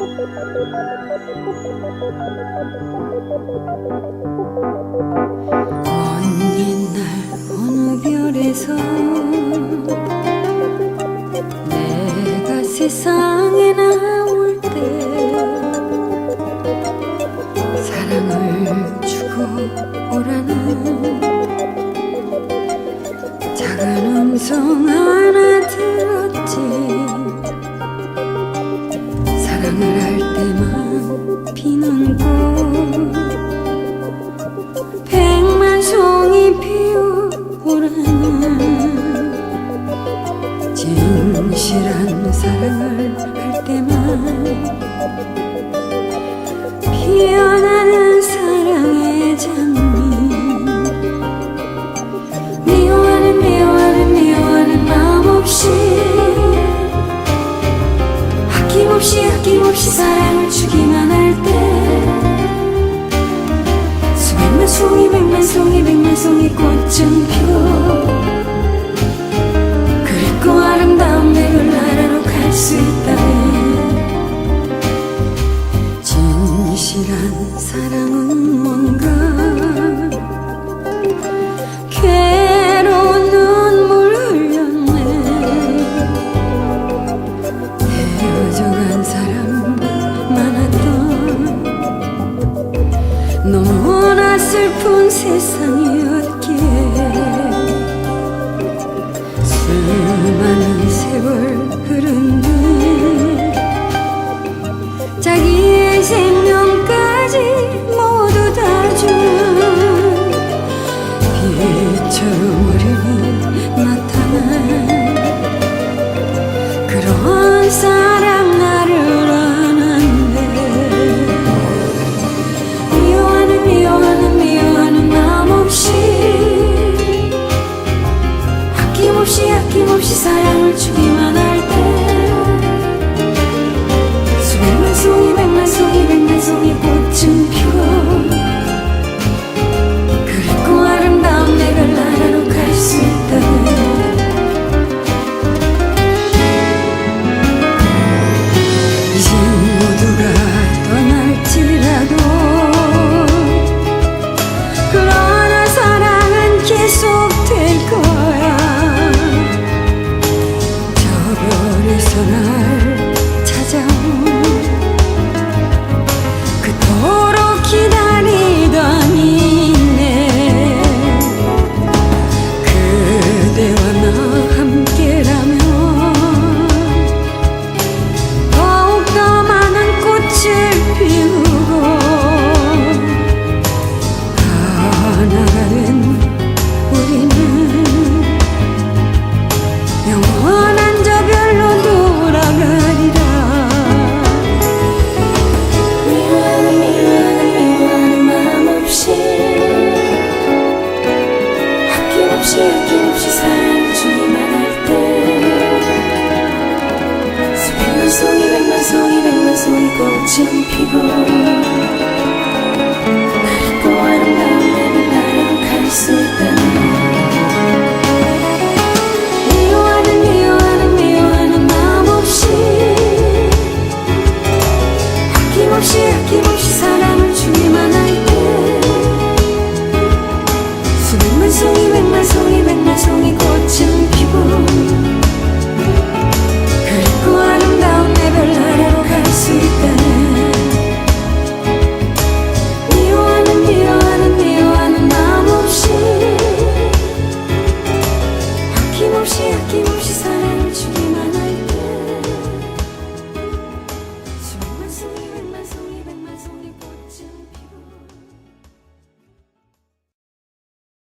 먼 옛날 어느 별에서 내가 세상에 나올 때 사랑을 주고 오라는 작은 음성 하나 들어 that I 그 사랑을 주기만 할 때. 수백만 송이 백만 송이 백만 송이 꽃은 피 세상이었기에 수많은 세월 흐른 뒤 자기의 생명까지 모두 다준 빛처럼 우리는 아낌없이 아낌없이 사랑을 주기만 할 때. 수백만 송이 백만 송이 백만 송이